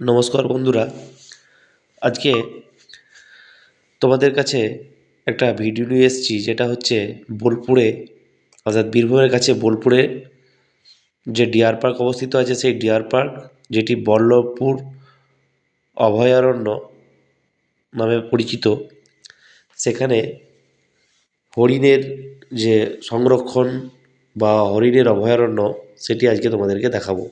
নমস্কার বন্ধুরা। আজকে তোমাদের কাছে একটা ভিডিও নিয়ে এসেছি, যেটা হচ্ছে বোলপুরে, অর্থাৎ বীরভূমের কাছে বোলপুরে যে ডিয়ার পার্ক অবস্থিত আছে, সেই ডিয়ার পার্ক যেটি বল্লভপুর অভয়ারণ্য নামে পরিচিত। সেখানে হরিণের যে সংরক্ষণ বা হরিণের অভয়ারণ্য, সেটি আজকে তোমাদেরকে দেখাবো।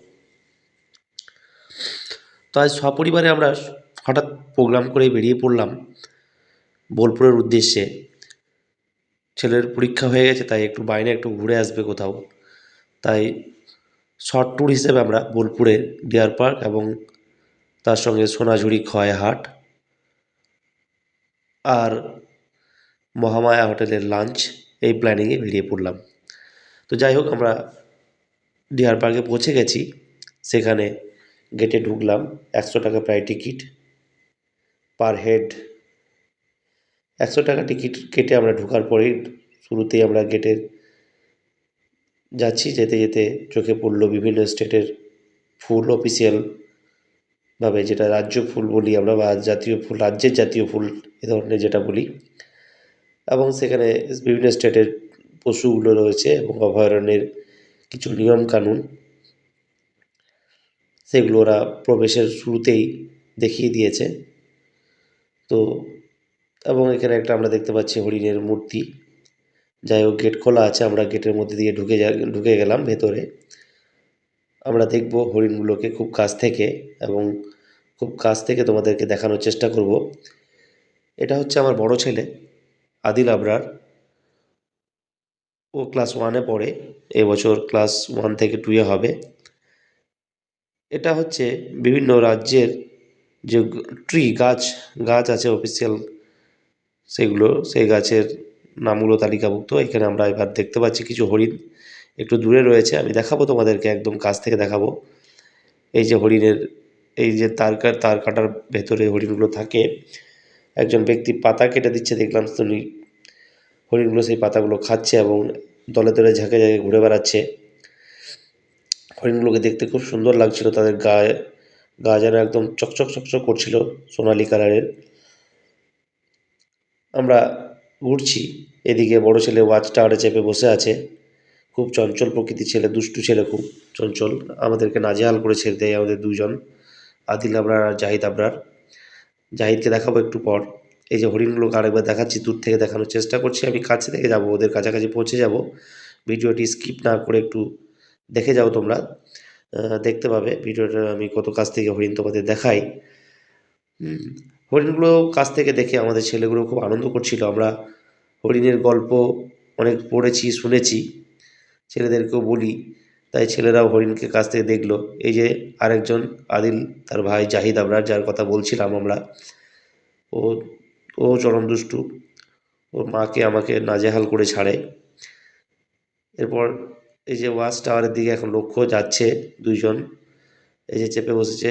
তো আজ সপরিবারে আমরা হঠাৎ প্রোগ্রাম করে বেরিয়ে পড়লাম বোলপুরের উদ্দেশ্যে। ছেলের পরীক্ষা হয়ে গেছে, তাই একটু বাইরে, একটু ঘুরে আসবে কোথাও। তাই শর্ট ট্যুর হিসেবে আমরা বোলপুরের ডিয়ার পার্ক এবং তার সঙ্গে সোনাঝুরি, খয়হাট আর মহামায়া হোটেলের লাঞ্চ এই প্ল্যানিংয়ে বেরিয়ে পড়লাম। তো যাই হোক, আমরা ডিয়ার পার্কে পৌঁছে গেছি। সেখানে গেটে ঢুকলাম, একশো টাকা প্রায় টিকিট পার হেড একশো টাকা টিকিট কেটে আমরা ঢোকার পরেই শুরুতেই আমরা গেটের যাচ্ছি, যেতে যেতে চোখে পড়ল বিভিন্ন স্টেটের ফুল অফিসিয়ালভাবে যেটা রাজ্য ফুল বলি আমরা বা জাতীয় ফুল, রাজ্যের জাতীয় ফুল এ ধরনের যেটা বলি। এবং সেখানে বিভিন্ন স্টেটের পশুগুলো রয়েছে এবং অভয়ারণ্যের কিছু নিয়মকানুন। সেগুলো ওরা প্রবেশের শুরুতেই দেখিয়ে দিয়েছে। তো, এবং এখানে একটা আমরা দেখতে পাচ্ছি হরিণের মূর্তি। যাই হোক, গেট খোলা আছে, আমরা গেটের মধ্যে দিয়ে ঢুকে যা, ঢুকে গেলাম ভেতরে। আমরা দেখব হরিণগুলোকে খুব কাছ থেকে এবং খুব কাছ থেকে তোমাদেরকে দেখানোর চেষ্টা করব। এটা হচ্ছে আমার বড় ছেলে, আদিল আবরার। ও ক্লাস ওয়ানে পড়ে, এবছর ক্লাস ওয়ান থেকে টুয়ে হবে। এটা হচ্ছে বিভিন্ন রাজ্যের যে ট্রি গাছ গাছ আছে অফিসিয়াল সেগুলো, সেই গাছের নামগুলো তালিকাভুক্ত। এখানে আমরা এবার দেখতে পাচ্ছি কিছু হরিণ একটু দূরে রয়েছে। আমি দেখাবো তোমাদেরকে, একদম কাছ থেকে দেখাবো। এই যে হরিণের, এই যে তার তার কাটার ভেতরে হরিণগুলো থাকে। একজন ব্যক্তি পাতা কেটে দিচ্ছে, দেখলাম তিনি হরিণগুলো সেই পাতাগুলো খাচ্ছে এবং দলে দলে ঝাঁকে ঝাঁকে ঘুরে বেড়াচ্ছে। হরিণগুলোকে দেখতে খুব সুন্দর লাগছিল তাদের গায়ে। গা যেন একদম চকচক চকচক করছিল সোনালি কালারের। আমরা ঘুরছি। এদিকে বড় ছেলে ওয়াচ টাওয়ারে চেপে বসে আছে। খুব চঞ্চল প্রকৃতির ছেলে, দুষ্টু ছেলে খুব চঞ্চল। আমাদেরকে নাজেহাল করে ছেড়ে দেয় আমাদের দুজন, আদিল আবরার আর জাহিদ আবরার। জাহিদকে দেখাবো একটু পর। এই যে হরিণগুলোকে আরেকবার দেখাচ্ছি, দূর থেকে দেখানোর চেষ্টা করছি। আমি কাছে থেকে যাব, ওদের কাছাকাছি পৌঁছে যাব। ভিডিওটি স্কিপ না করে একটু দেখে যাও তোমরা। দেখতে পাবে ভিডিওটা আমি কত কাছ থেকে হরিণ তোমাদের দেখাই। হরিণগুলো কাছ থেকে দেখে আমাদের ছেলেগুলো খুব আনন্দ করছিল। আমরা হরিণের গল্প অনেক পড়েছি, শুনেছি। ছেলেদেরকেও বলি, তাই ছেলেরাও হরিণকে কাছ থেকে দেখল। এই যে আরেকজন আদিল, তার ভাই জাহিদ আবরার যার কথা বলছিলাম আমরা। ও ও চরম দুষ্টু। ওর মাকে আমাকে নাজেহাল করে ছাড়ে। এরপর এই যে ওয়াচ টাওয়ারের দিকে এখন লক্ষ্য যাচ্ছে দুইজন, এই যে চেপে বসেছে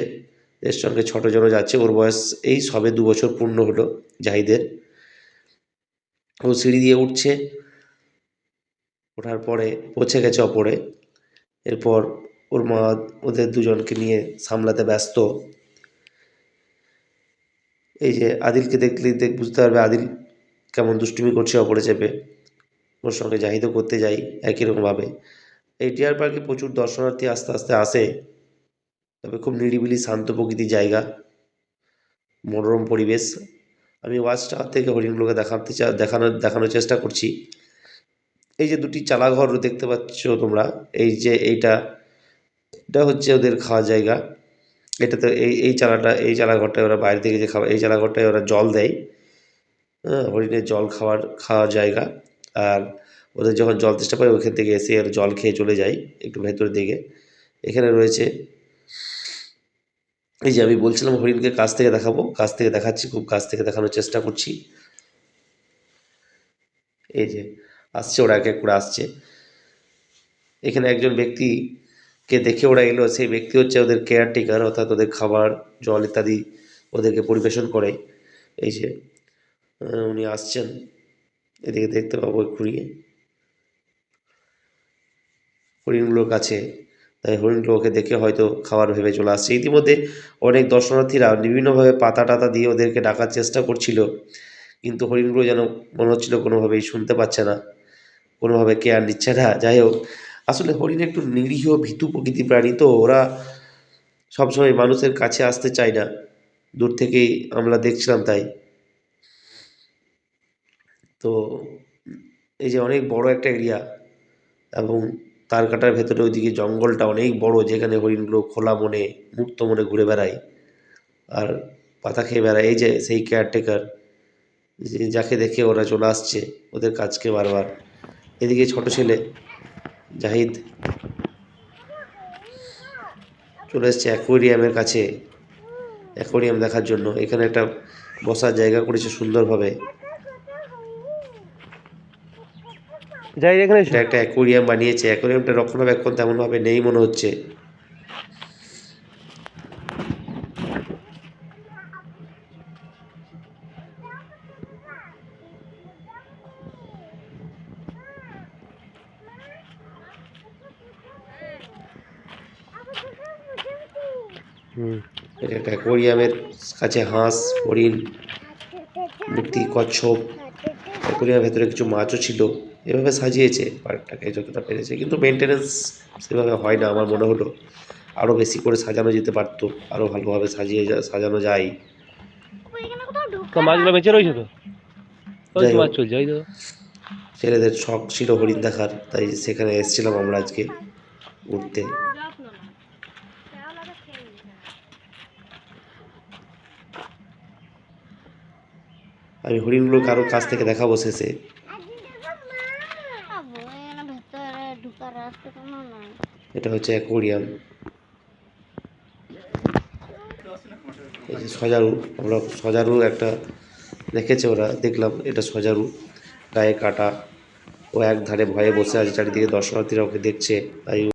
এর সঙ্গে ছোটো জনও যাচ্ছে, ওর বয়স এই সবে দু বছর পূর্ণ হলো জাহিদের। ও সিঁড়ি দিয়ে উঠছে, ওঠার পরে পৌঁছে গেছে অপরে এরপর ওর মা ওদের দুজনকে নিয়ে সামলাতে ব্যস্ত। এই যে আদিলকে দেখলে দেখ, বুঝতে পারবে আদিল কেমন দুষ্টুমি করছে অপরে চেপে। ওর সঙ্গে জাহিদও করতে যাই একই রকমভাবে। এই ডিয়ার পার্কে প্রচুর দর্শনার্থী আস্তে আস্তে আসে। তবে খুব নিরিবিলি, শান্ত প্রকৃতির জায়গা। মনোরম পরিবেশ। আমি ওয়াচ টাওয়ার থেকে হরিণগুলোকে দেখাতে চা দেখানোর দেখানোর চেষ্টা করছি। এই যে দুটি চালাঘর দেখতে পাচ্ছ তোমরা, এই যে এইটা, এটা হচ্ছে ওদের খাওয়ার জায়গা। এটাতে এই এই চালাটা, এই চালাঘরটায় ওরা বাইরে থেকে যে খাবার এই চালাঘরটায় ওরা জল দেয়। হ্যাঁ হরিণের জল খাওয়ার খাওয়ার জায়গা। আর ওদের যখন জল তেষ্টা পায় ওইখান থেকে এসে আর জল খেয়ে চলে যায় একটু ভেতরের দিকে। এখানে রয়েছে, এই যে আমি বলছিলাম হরিণকে কাছ থেকে দেখাবো, কাছ থেকে দেখাচ্ছি, খুব কাছ থেকে দেখানোর চেষ্টা করছি। এই যে, আসছে ওরা, এক এক করে আসছে। এখানে একজন ব্যক্তিকে দেখে ওরা এলো, সেই ব্যক্তি হচ্ছে ওদের কেয়ার কেয়ারটেকার, অর্থাৎ ওদের খাবার, জল ইত্যাদি ওদেরকে পরিবেশন করে। এই যে উনি আসছেন, এদিকে দেখতে পাবো ঘুরিয়ে। হরিণগুলোর কাছে তাই হরিণগুলো ওকে দেখে হয়তো খাবার ভেবে চলে আসছে। ইতিমধ্যে অনেক দর্শনার্থীরা বিভিন্নভাবে পাতা টাতা দিয়ে ওদেরকে ডাকার চেষ্টা করছিল। কিন্তু হরিণগুলো যেন মনে হচ্ছিল কোনোভাবেই শুনতে পাচ্ছে না। কোনোভাবে কেয়ার নিচ্ছে না। যাই হোক, আসলে হরিণ একটু নিরীহ, ভীতু প্রকৃতি প্রাণী তো। ওরা সবসময় মানুষের কাছে আসতে চায় না। দূর থেকেই আমরা দেখছিলাম তাই। তো এই যে অনেক বড় একটা এরিয়া এবং তার কাটার ভেতরে ওইদিকে জঙ্গলটা অনেক বড়, যেখানে হরিণগুলো খোলা মনে, মুক্ত মনে ঘুরে বেড়ায় আর পাতা খেয়ে বেড়ায়। এই যে সেই কেয়ারটেকার যাকে দেখে ওরা চলে আসছে, ওদের কাজকে বারবার। এদিকে ছোট ছেলে, জাহিদ, চলে এসছে অ্যাকোয়ারিয়ামের কাছে অ্যাকোয়ারিয়াম দেখার জন্য। এখানে একটা বসার জায়গা করেছে সুন্দরভাবে। যাই এখানে। এটা একটা অ্যাকোয়ারিয়াম বানিয়েছে। অ্যাকোয়ারিয়ামটা রক্ষণাবেক্ষণ তেমনভাবে নেই মনে হচ্ছে। এটা একটা অ্যাকোয়ারিয়ামের কাছে হাঁস, হরিণ, মূর্তি, কচ্ছপ। অ্যাকোয়ারিয়ামের ভেতরে কিছু মাছও ছিল। এভাবে সাজিয়েছে পার্কটাকে যতটা পেরেছে। কিন্তু মেনটেনেন্স সেভাবে হয় না আমার মনে হলো। আরও বেশি করে সাজানো যেতে পারতো আরও ভালোভাবে সাজিয়ে যা- সাজানো যায়। মাছগুলো বেঁচে রয়েছে তো? ছেলেদের শখ ছিল হরিণ দেখার তাই সেখানে এসেছিলাম আমরা আজকে। ঘুরতে। আমি হরিণগুলোকে আরও কাছ থেকে কোনো নাই এটা হচ্ছে যে সজারু, আমরা সজারু একটা দেখেছে ওরা, দেখলাম, এটা সজারু। গায়ে কাটা, ও এক ধারে ভয়ে বসে আছে, চারিদিকে দর্শনার্থীরা ওকে দেখছে। তাই